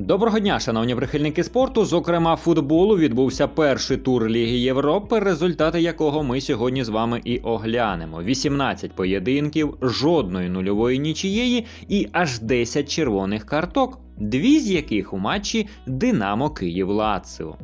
Доброго дня, шановні прихильники спорту. Зокрема, футболу відбувся перший тур Ліги Європи, результати якого ми сьогодні з вами і оглянемо: 18 поєдинків, жодної нульової нічієї і аж 10 червоних карток, дві з яких у матчі Динамо Київ Лаціо.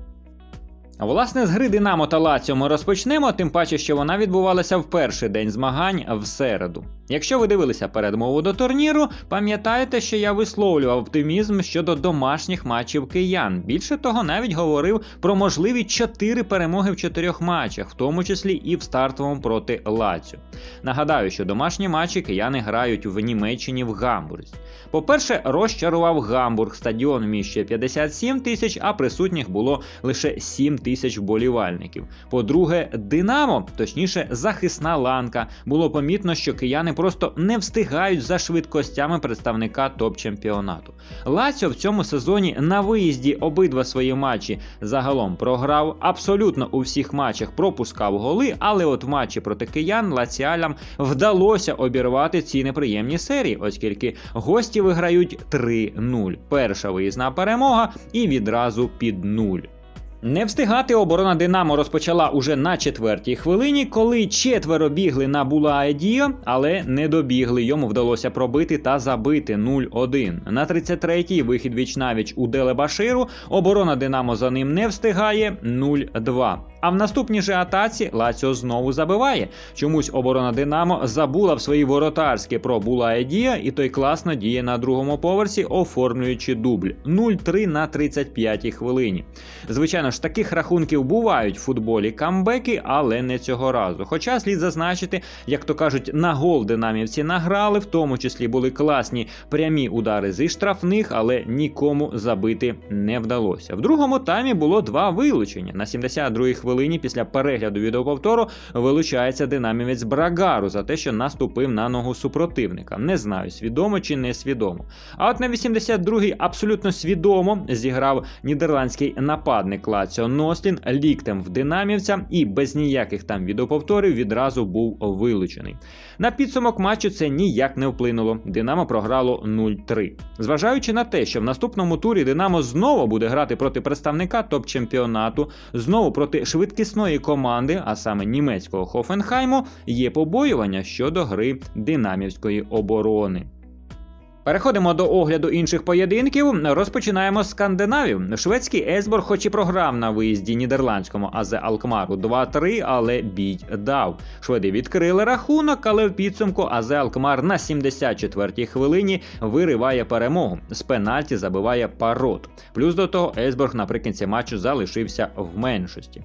Власне, з гри Динамо та Лаціо ми розпочнемо, тим паче, що вона відбувалася в перший день змагань в середу. Якщо ви дивилися передмову до турніру, пам'ятаєте, що я висловлював оптимізм щодо домашніх матчів киян. Більше того, навіть говорив про можливі 4 перемоги в чотирьох матчах, в тому числі і в стартовому проти Лаціо. Нагадаю, що домашні матчі кияни грають в Німеччині в Гамбурзі. По-перше, розчарував Гамбург, стадіон вміщує 57 тисяч, а присутніх було лише 7 тисяч вболівальників. По-друге, Динамо, точніше, захисна ланка. Було помітно, що кияни просто не встигають за швидкостями представника топ-чемпіонату. Лаціо в цьому сезоні на виїзді обидва свої матчі загалом програв. Абсолютно у всіх матчах пропускав голи, але от в матчі проти киян лаціалям вдалося обірвати ці неприємні серії, оскільки гості виграють 3-0. Перша виїзна перемога і відразу під нуль. Не встигати оборона Динамо розпочала уже на четвертій хвилині, коли четверо бігли на Була але не добігли. Йому вдалося пробити та забити 0-1. На 33-й вихід вічнавіч у Делебаширу. Оборона Динамо за ним не встигає 0-2. А в наступній же атаці Лаціо знову забиває. Чомусь оборона Динамо забула в своїй воротарській про Була Едія, і той класно діє на другому поверсі, оформлюючи дубль 0-3 на 35-й хвилині. Звичайно ж, таких рахунків бувають в футболі камбеки, але не цього разу. Хоча слід зазначити, як то кажуть, на гол динамівці награли, в тому числі були класні прямі удари зі штрафних, але нікому забити не вдалося. В другому таймі було два вилучення. На 72-й хвилині після перегляду відеоповтору вилучається динамівець Брагару за те, що наступив на ногу супротивника. Не знаю, свідомо чи не свідомо. А от на 82-й абсолютно свідомо зіграв нідерландський нападник Лаціо Нослін ліктем в динамівця і без ніяких там відеоповторів відразу був вилучений. На підсумок матчу це ніяк не вплинуло. Динамо програло 0-3. Зважаючи на те, що в наступному турі Динамо знову буде грати проти представника топ-чемпіонату, знову проти швидкісної команди, а саме німецького Хофенхайму, є побоювання щодо гри динамівської оборони. Переходимо до огляду інших поєдинків. Розпочинаємо з скандинавів. Шведський Есбор, хоч і програв на виїзді нідерландському АЗ Алкмару 2-3, але бій дав. Шведи відкрили рахунок, але в підсумку АЗ Алкмар на 74-й хвилині вириває перемогу. З пенальті забиває парот. Плюс до того Есборг наприкінці матчу залишився в меншості.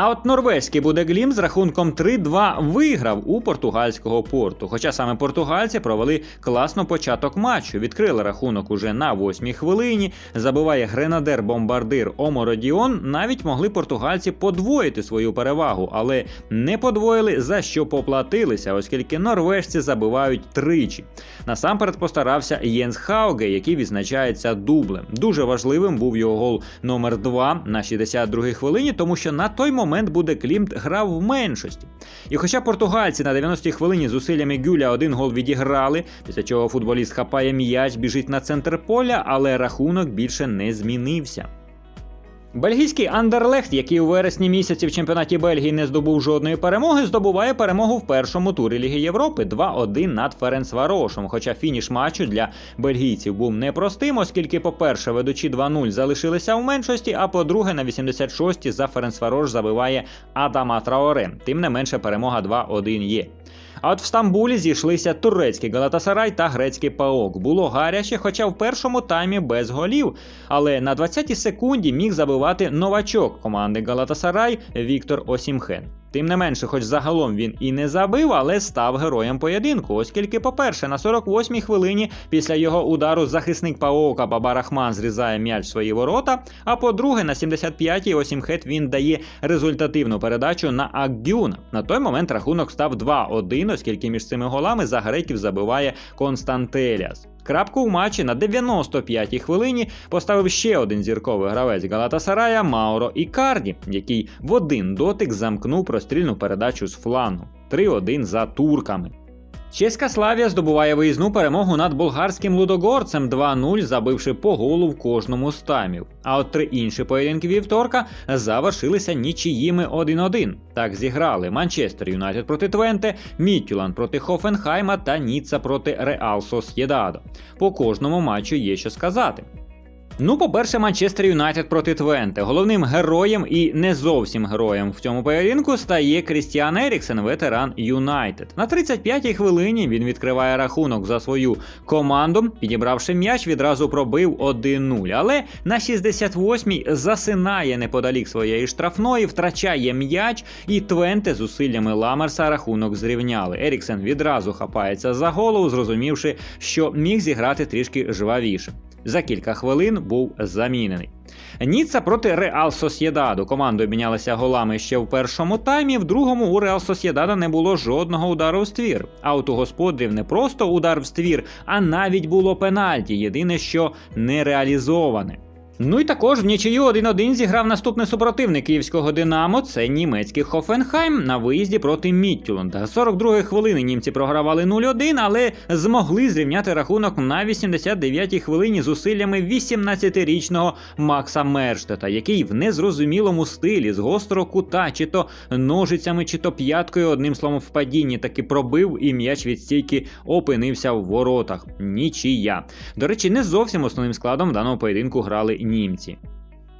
А от норвезький Будеглім з рахунком 3-2 виграв у португальського порту. Хоча саме португальці провели класно початок матчу. Відкрили рахунок уже на восьмій хвилині. Забиває гренадер-бомбардир Омородіон. Навіть могли португальці подвоїти свою перевагу, але не подвоїли за що поплатилися, оскільки норвежці забивають тричі. Насамперед постарався Єнс Хауге, який відзначається дублем. Дуже важливим був його гол номер 2 на 62-й хвилині, тому що на той момент момент буде Клімт грав в меншості. І хоча португальці на 90-й хвилині зусиллями Гюля один гол відіграли, після чого футболіст хапає м'яч, біжить на центр поля, але рахунок більше не змінився. Бельгійський Андерлехт, який у вересні місяці в чемпіонаті Бельгії не здобув жодної перемоги, здобуває перемогу в першому турі Ліги Європи 2-1 над Ференцварошем. Хоча фініш матчу для бельгійців був непростим, оскільки, по-перше, ведучі 2-0 залишилися в меншості, а по-друге, на 86-ті за Ференцварош забиває Адама Траоре. Тим не менше, перемога 2-1 є. А от в Стамбулі зійшлися турецький Галатасарай та грецький Паок. Було гаряче, хоча в першому таймі без голів. Але на 20-й секунді міг забивати новачок команди Галатасарай Віктор Осімхен. Тим не менше, хоч загалом він і не забив, але став героєм поєдинку, оскільки, по-перше, на 48-й хвилині після його удару захисник Паока Бабарахман зрізає м'яч в свої ворота. А по-друге, на 75-й Осімхет він дає результативну передачу на Акгюна. На той момент рахунок став 2-1, оскільки між цими голами за греків забиває Константеліас. Крапку в матчі на 95-й хвилині поставив ще один зірковий гравець Галатасарая Мауро Ікарді, який в один дотик замкнув прострільну передачу з флангу. 3-1 за турками. Чеська Славія здобуває виїзну перемогу над болгарським лудогорцем 2-0, забивши по голу в кожному з таймів. А от три інші поєдинки вівторка завершилися нічиїми 1-1. Так зіграли Манчестер Юнайтед проти Твенте, Мітюлан проти Хофенхайма та Ніцца проти Реал Сосєдадо. По кожному матчу є що сказати. Ну, по-перше, Манчестер Юнайтед проти Твенте. Головним героєм і не зовсім героєм в цьому поєдинку стає Крістіан Еріксен, ветеран Юнайтед. На 35-й хвилині він відкриває рахунок за свою команду, підібравши м'яч, відразу пробив 1-0. Але на 68-й засинає неподалік своєї штрафної, втрачає м'яч, і Твенте з усиллями Ламерса рахунок зрівняли. Еріксен відразу хапається за голову, зрозумівши, що міг зіграти трішки жвавіше. За кілька хвилин був замінений. Ніцца проти Реал Сосєдаду. Команди обмінялися голами ще в першому таймі. В другому у Реал Сосєдада не було жодного удару в ствір. А от у господарів не просто удар в ствір, а навіть було пенальті. Єдине, що не реалізоване. Ну і також в нічию 1-1 зіграв наступний супротивник київського Динамо. Це німецький Хофенхайм на виїзді проти Міттюланда. 42-ї хвилини німці програвали 0-1, але змогли зрівняти рахунок на 89-й хвилині зусиллями 18-річного Макса Мерштета, який в незрозумілому стилі з гострого кута, чи то ножицями, чи то п'яткою, одним словом, в падінні таки пробив і м'яч від стійки опинився в воротах. Нічия. До речі, не зовсім основним складом в даному поєдинку грали німці.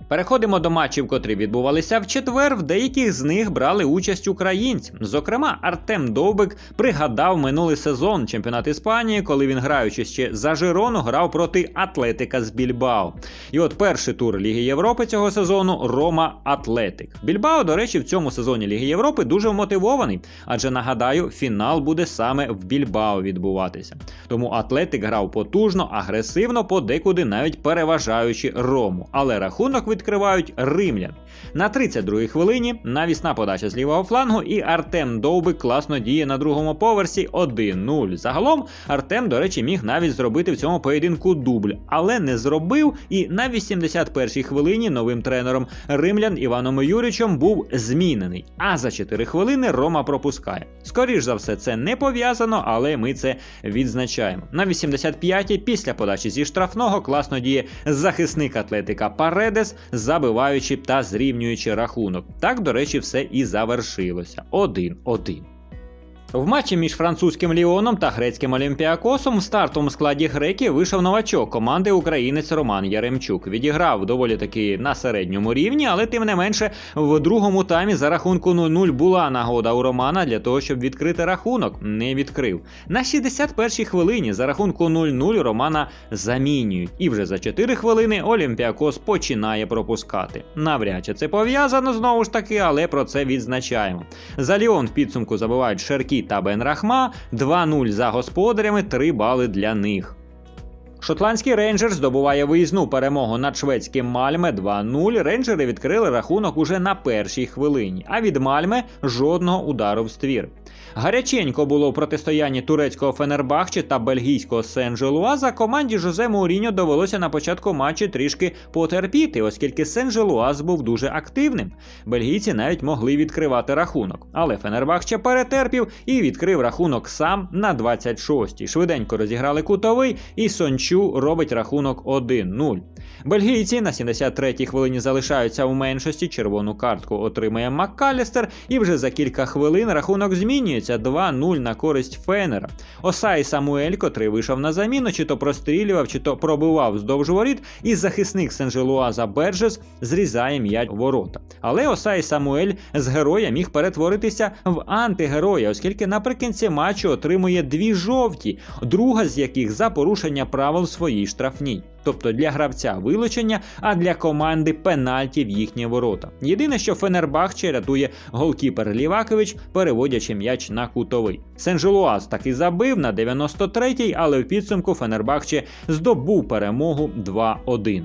Переходимо до матчів, котрі відбувалися в четвер. В деяких з них брали участь українці. Зокрема, Артем Довбик пригадав минулий сезон чемпіонат Іспанії, коли він, граючи ще за Жирону, грав проти Атлетика з Більбао. І от перший тур Ліги Європи цього сезону Рома Атлетик. Більбао, до речі, в цьому сезоні Ліги Європи дуже вмотивований, адже нагадаю, фінал буде саме в Більбао відбуватися. Тому Атлетик грав потужно, агресивно, подекуди навіть переважаючи Рому. Але рахунок відкривають римлян. На 32-й хвилині навісна подача з лівого флангу, і Артем Довбик класно діє на другому поверсі 1-0. Загалом Артем, до речі, міг навіть зробити в цьому поєдинку дубль, але не зробив. І на 81-й хвилині новим тренером римлян Іваном Юричем був змінений. А за 4 хвилини Рома пропускає. Скоріш за все, це не пов'язано, але ми це відзначаємо. На 85-й після подачі зі штрафного класно діє захисник Атлетика Паредес, забиваючи та зрівнюючи рахунок. Так, до речі, все і завершилося. 1-1. В матчі між французьким Ліоном та грецьким Олімпіакосом в стартовому складі греків вийшов новачок команди українець Роман Яремчук. Відіграв доволі таки на середньому рівні, але тим не менше в другому таймі за рахунку 0-0 була нагода у Романа для того, щоб відкрити рахунок. Не відкрив. На 61-й хвилині за рахунку 0-0 Романа замінюють. І вже за 4 хвилини Олімпіакос починає пропускати. Навряд чи це пов'язано знову ж таки, але про це відзначаємо. За Ліон в підсумку забивають Шеркі та Бен Рахма, 2-0 за господарями, 3 бали для них. Шотландський рейнджер здобуває виїзну перемогу над шведським Мальме 2-0. Рейнджери відкрили рахунок уже на першій хвилині, а від Мальме жодного удару в ствір. Гаряченько було в протистоянні турецького Фенербахче та бельгійського Сен-Желуаза. Команді Жозе Мауріньо довелося на початку матчу трішки потерпіти, оскільки Сен-Желуаз був дуже активним. Бельгійці навіть могли відкривати рахунок. Але Фенербахче перетерпів і відкрив рахунок сам на 26-й. Швиденько розіграли кутовий, і Сончу робить рахунок 1-0. Бельгійці на 73-й хвилині залишаються у меншості. Червону картку отримує Маккалістер, і вже за кілька хвилин рахунок змінюється 2-0 на користь Фенера. Осай Самуель, котрий вийшов на заміну, чи то прострілював, чи то пробивав вздовж воріт, і захисник Сен-Желуаза Берджес зрізає м'яч у ворота. Але Осай Самуель з героя міг перетворитися в антигероя, оскільки наприкінці матчу отримує дві жовті, друга з яких за порушення правил в своїй штрафній. Тобто для гравця вилучення, а для команди пенальті в їхні ворота. Єдине, що Фенербахче рятує голкіпер Лівакович, переводячи м'яч на кутовий. Сен-Желуаз таки забив на 93-й, але в підсумку Фенербахче здобув перемогу 2-1.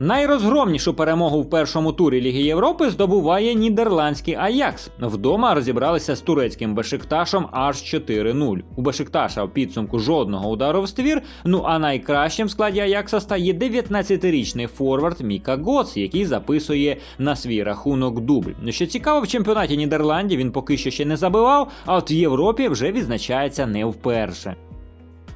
Найрозгромнішу перемогу в першому турі Ліги Європи здобуває нідерландський Аякс. Вдома розібралися з турецьким Бешикташем аж 4-0. У Бешикташа в підсумку жодного удару в ствір. Ну а найкращим в складі Аякса стає 19-річний форвард Міка Гоц, який записує на свій рахунок дубль. Ну, Що цікаво, в чемпіонаті Нідерландів він поки що ще не забивав, а от в Європі вже відзначається не вперше.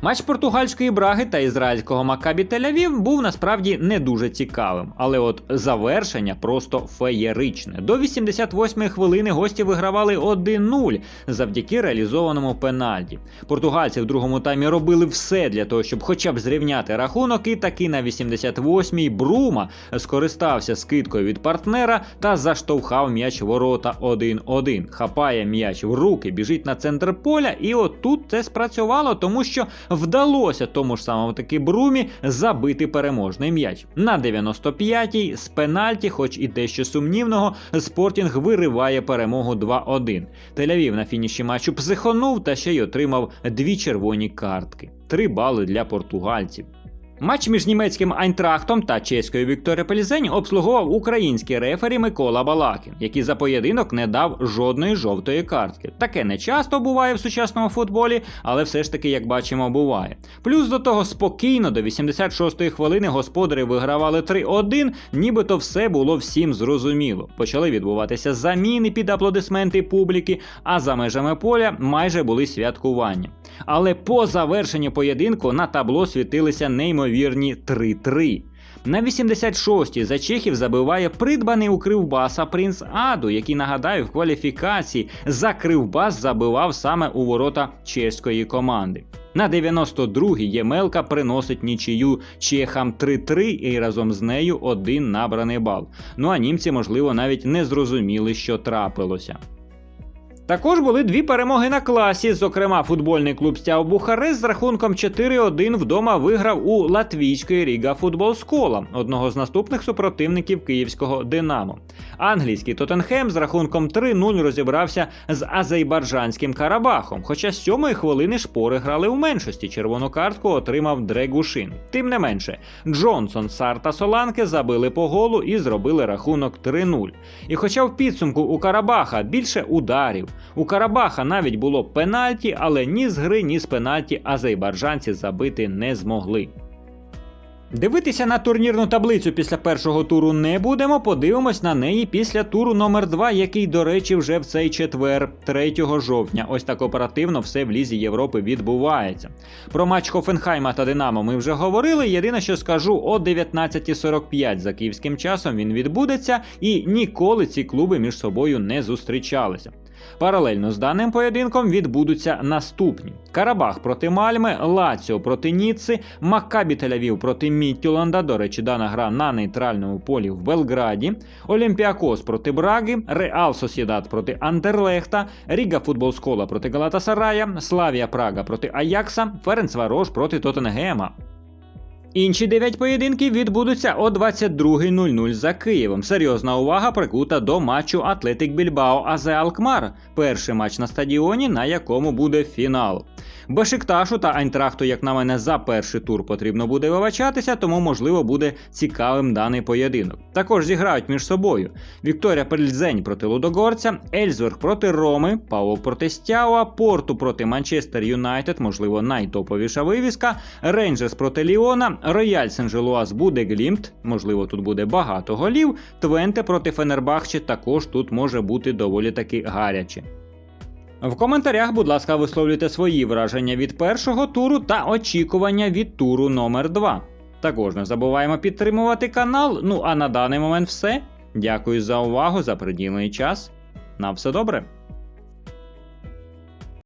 Матч португальської браги та ізраїльського Макабі Тель-Авів був насправді не дуже цікавим, але от завершення просто феєричне. До 88-ї хвилини гості вигравали 1-0 завдяки реалізованому пенальті. Португальці в другому таймі робили все для того, щоб хоча б зрівняти рахунок, і таки на 88-й Брума скористався скидкою від партнера та заштовхав м'яч ворота 1-1. Хапає м'яч в руки, біжить на центр поля, і от тут це спрацювало, тому що вдалося тому ж самому таки Брумі забити переможний м'яч. На 95-й з пенальті, хоч і дещо сумнівного, Спортінг вириває перемогу 2-1. Тель-Авів на фініші матчу психонув та ще й отримав дві червоні картки. Три бали для португальців. Матч між німецьким Айнтрахтом та чеською Вікторією Пельзень обслуговував український рефері Микола Балакін, який за поєдинок не дав жодної жовтої картки. Таке не часто буває в сучасному футболі, але все ж таки, як бачимо, буває. Плюс до того спокійно до 86-ї хвилини господарі вигравали 3-1, нібито все було всім зрозуміло. Почали відбуватися заміни під аплодисменти публіки, а за межами поля майже були святкування. Але по завершенні поєдинку на табло світилися неймовірні 3-3. На 86-й за чехів забиває придбаний у Кривбаса принц Аду, який нагадаю в кваліфікації за Кривбас забивав саме у ворота чеської команди. На 92-й Ємелка приносить нічию чехам 3-3 і разом з нею один набраний бал. Ну а німці, можливо, навіть не зрозуміли, що трапилося. Також були дві перемоги на класі. Зокрема, футбольний клуб Стяв Бухарест з рахунком 4-1 вдома виграв у латвійської Ріга Футбол Скола, одного з наступних супротивників київського Динамо. Англійський Тоттенхем з рахунком 3-0 розібрався з азербайджанським Карабахом. Хоча з сьомої хвилини шпори грали у меншості. Червону картку отримав Дрегушин. Тим не менше, Джонсон, Сар та Соланки забили по голу і зробили рахунок 3-0. І хоча в підсумку у Карабаха більше ударів. У Карабаха навіть було пенальті, але ні з гри, ні з пенальті азербайджанці забити не змогли. Дивитися на турнірну таблицю після першого туру не будемо. Подивимось на неї після туру номер 2 який, до речі, вже в цей четвер, 3 жовтня. Ось так оперативно все в Лізі Європи відбувається. Про матч Хофенхайма та Динамо ми вже говорили. Єдине, що скажу, о 19.45 за київським часом він відбудеться, і ніколи ці клуби між собою не зустрічалися. Паралельно з даним поєдинком відбудуться наступні: Карабах проти Мальми, Лаціо проти Ніцци, Маккабі Тель-Авів проти Міттюланда. До речі, дана гра на нейтральному полі в Белграді, Олімпіакос проти Браги, Реал Сосідат проти Андерлехта, Ріга Футбол Скола проти Галатасарая, Славія Прага проти Аякса, Ференцварош проти Тоттенгема. Інші дев'ять поєдинків відбудуться о 22.00 за Києвом. Серйозна увага прикута до матчу Атлетик Більбао Азе Алкмар. Перший матч на стадіоні, на якому буде фінал. Бешикташу та Айнтрахту, як на мене, за перший тур потрібно буде вибачатися, тому можливо буде цікавим даний поєдинок. Також зіграють між собою Вікторія Пельзень проти Лудогорця, Ельзверг проти Роми, Павлов проти Стяуа, Порту проти Манчестер Юнайтед, можливо, найтоповіша вивіска, Рейнджерс проти Ліона, Рояль Сен-Желуаз буде Глімт, можливо, тут буде багато голів. Твенте проти Фенербахче також тут може бути доволі таки гаряче. В коментарях, будь ласка, висловлюйте свої враження від першого туру та очікування від туру номер 2 Також не забуваємо підтримувати канал. Ну а на даний момент все. Дякую за увагу, за приділений час. На все добре.